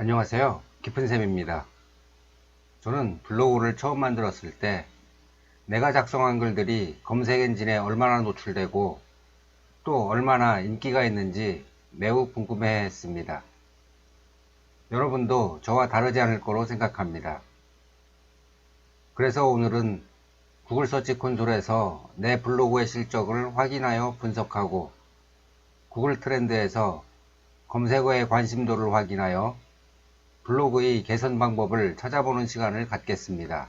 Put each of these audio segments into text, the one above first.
안녕하세요. 깊은샘입니다. 저는 블로그를 처음 만들었을 때 내가 작성한 글들이 검색 엔진에 얼마나 노출되고 또 얼마나 인기가 있는지 매우 궁금해 했습니다. 여러분도 저와 다르지 않을 거로 생각합니다. 그래서 오늘은 구글 서치 콘솔에서 내 블로그의 실적을 확인하여 분석하고 구글 트렌드에서 검색어의 관심도를 확인하여 블로그의 개선 방법을 찾아보는 시간을 갖겠습니다.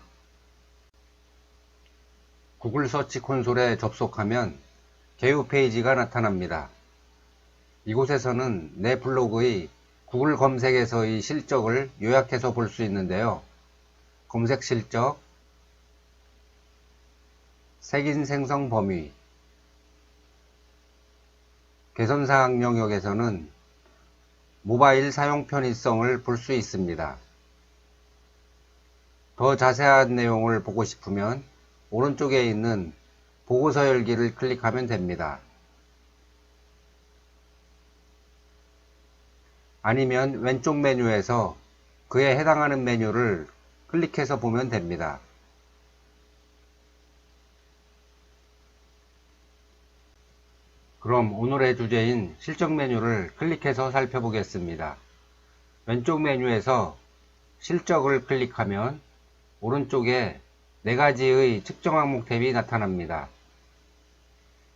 구글 서치 콘솔에 접속하면 개요 페이지가 나타납니다. 이곳에서는 내 블로그의 구글 검색에서의 실적을 요약해서 볼 수 있는데요. 검색 실적, 색인 생성 범위, 개선사항 영역에서는 모바일 사용 편의성을 볼 수 있습니다. 더 자세한 내용을 보고 싶으면 오른쪽에 있는 보고서 열기를 클릭하면 됩니다. 아니면 왼쪽 메뉴에서 그에 해당하는 메뉴를 클릭해서 보면 됩니다. 그럼 오늘의 주제인 실적 메뉴를 클릭해서 살펴보겠습니다. 왼쪽 메뉴에서 실적을 클릭하면 오른쪽에 네 가지의 측정 항목 탭이 나타납니다.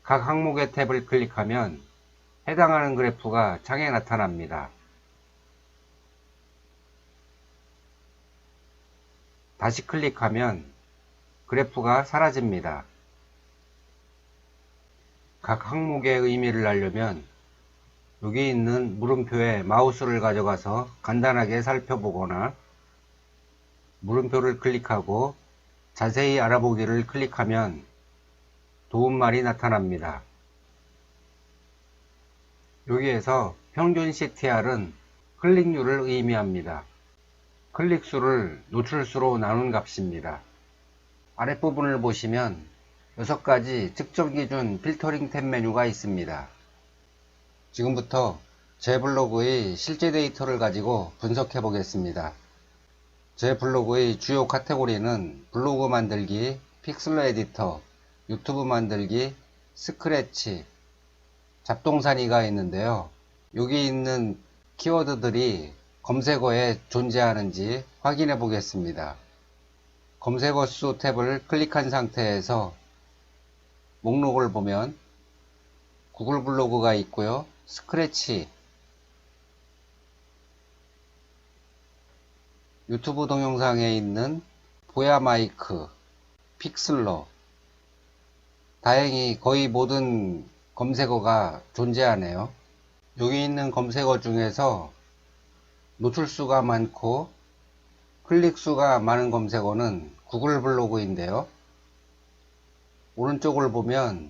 각 항목의 탭을 클릭하면 해당하는 그래프가 창에 나타납니다. 다시 클릭하면 그래프가 사라집니다. 각 항목의 의미를 알려면 여기 있는 물음표에 마우스를 가져가서 간단하게 살펴보거나 물음표를 클릭하고 자세히 알아보기를 클릭하면 도움말이 나타납니다. 여기에서 평균 CTR은 클릭률을 의미합니다. 클릭수를 노출수로 나눈 값입니다. 아랫부분을 보시면 6가지 측정 기준 필터링 탭 메뉴가 있습니다. 지금부터 제 블로그의 실제 데이터를 가지고 분석해 보겠습니다. 제 블로그의 주요 카테고리는 블로그 만들기, 픽슬러 에디터, 유튜브 만들기, 스크래치, 잡동사니가 있는데요. 여기 있는 키워드들이 검색어에 존재하는지 확인해 보겠습니다. 검색어 수 탭을 클릭한 상태에서 목록을 보면 구글 블로그가 있고요. 스크래치, 유튜브 동영상에 있는 보야 마이크, 픽슬러 다행히 거의 모든 검색어가 존재하네요. 여기 있는 검색어 중에서 노출수가 많고 클릭수가 많은 검색어는 구글 블로그인데요. 오른쪽을 보면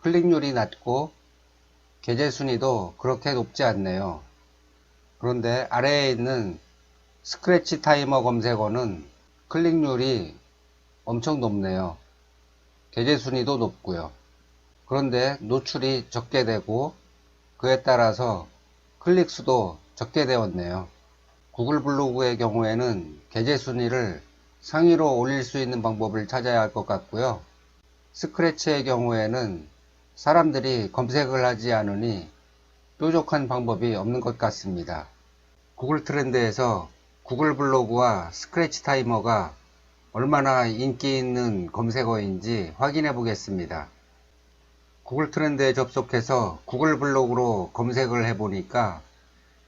클릭률이 낮고 게재 순위도 그렇게 높지 않네요. 그런데 아래에 있는 스크래치 타이머 검색어는 클릭률이 엄청 높네요. 게재 순위도 높고요. 그런데 노출이 적게 되고 그에 따라서 클릭 수도 적게 되었네요. 구글 블로그의 경우에는 게재 순위를 상위로 올릴 수 있는 방법을 찾아야 할 것 같고요. 스크래치의 경우에는 사람들이 검색을 하지 않으니 뾰족한 방법이 없는 것 같습니다. 구글 트렌드에서 구글 블로그와 스크래치 타이머가 얼마나 인기 있는 검색어인지 확인해 보겠습니다. 구글 트렌드에 접속해서 구글 블로그로 검색을 해 보니까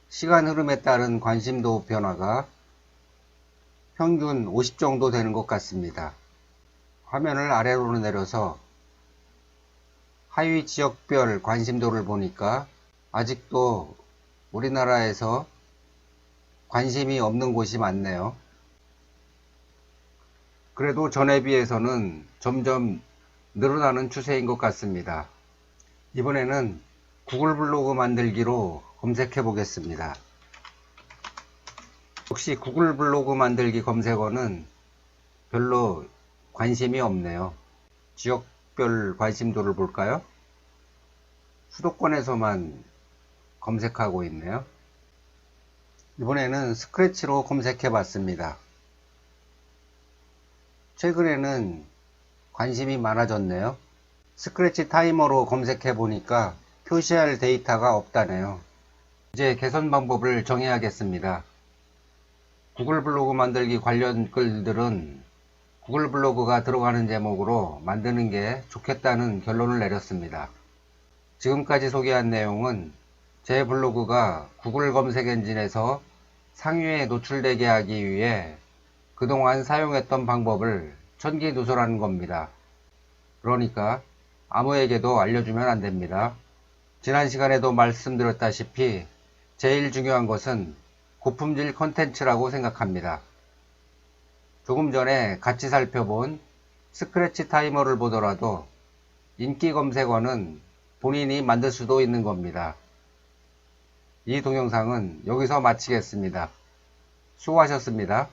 시간 흐름에 따른 관심도 변화가 평균 50 정도 되는 것 같습니다. 화면을 아래로 내려서 하위 지역별 관심도를 보니까 아직도 우리나라에서 관심이 없는 곳이 많네요. 그래도 전에 비해서는 점점 늘어나는 추세인 것 같습니다. 이번에는 구글 블로그 만들기로 검색해 보겠습니다. 역시 구글 블로그 만들기 검색어는 별로 관심이 없네요. 지역별 관심도를 볼까요? 수도권에서만 검색하고 있네요. 이번에는 스크래치로 검색해 봤습니다. 최근에는 관심이 많아졌네요. 스크래치 타이머로 검색해 보니까 표시할 데이터가 없다네요. 이제 개선 방법을 정해야겠습니다. 구글 블로그 만들기 관련 글들은 구글 블로그가 들어가는 제목으로 만드는 게 좋겠다는 결론을 내렸습니다. 지금까지 소개한 내용은 제 블로그가 구글 검색 엔진에서 상위에 노출되게 하기 위해 그동안 사용했던 방법을 천기 누설하는 겁니다. 그러니까 아무에게도 알려주면 안 됩니다. 지난 시간에도 말씀드렸다시피 제일 중요한 것은 고품질 컨텐츠라고 생각합니다. 조금 전에 같이 살펴본 스크래치 타이머를 보더라도 인기 검색어는 본인이 만들 수도 있는 겁니다. 이 동영상은 여기서 마치겠습니다. 수고하셨습니다.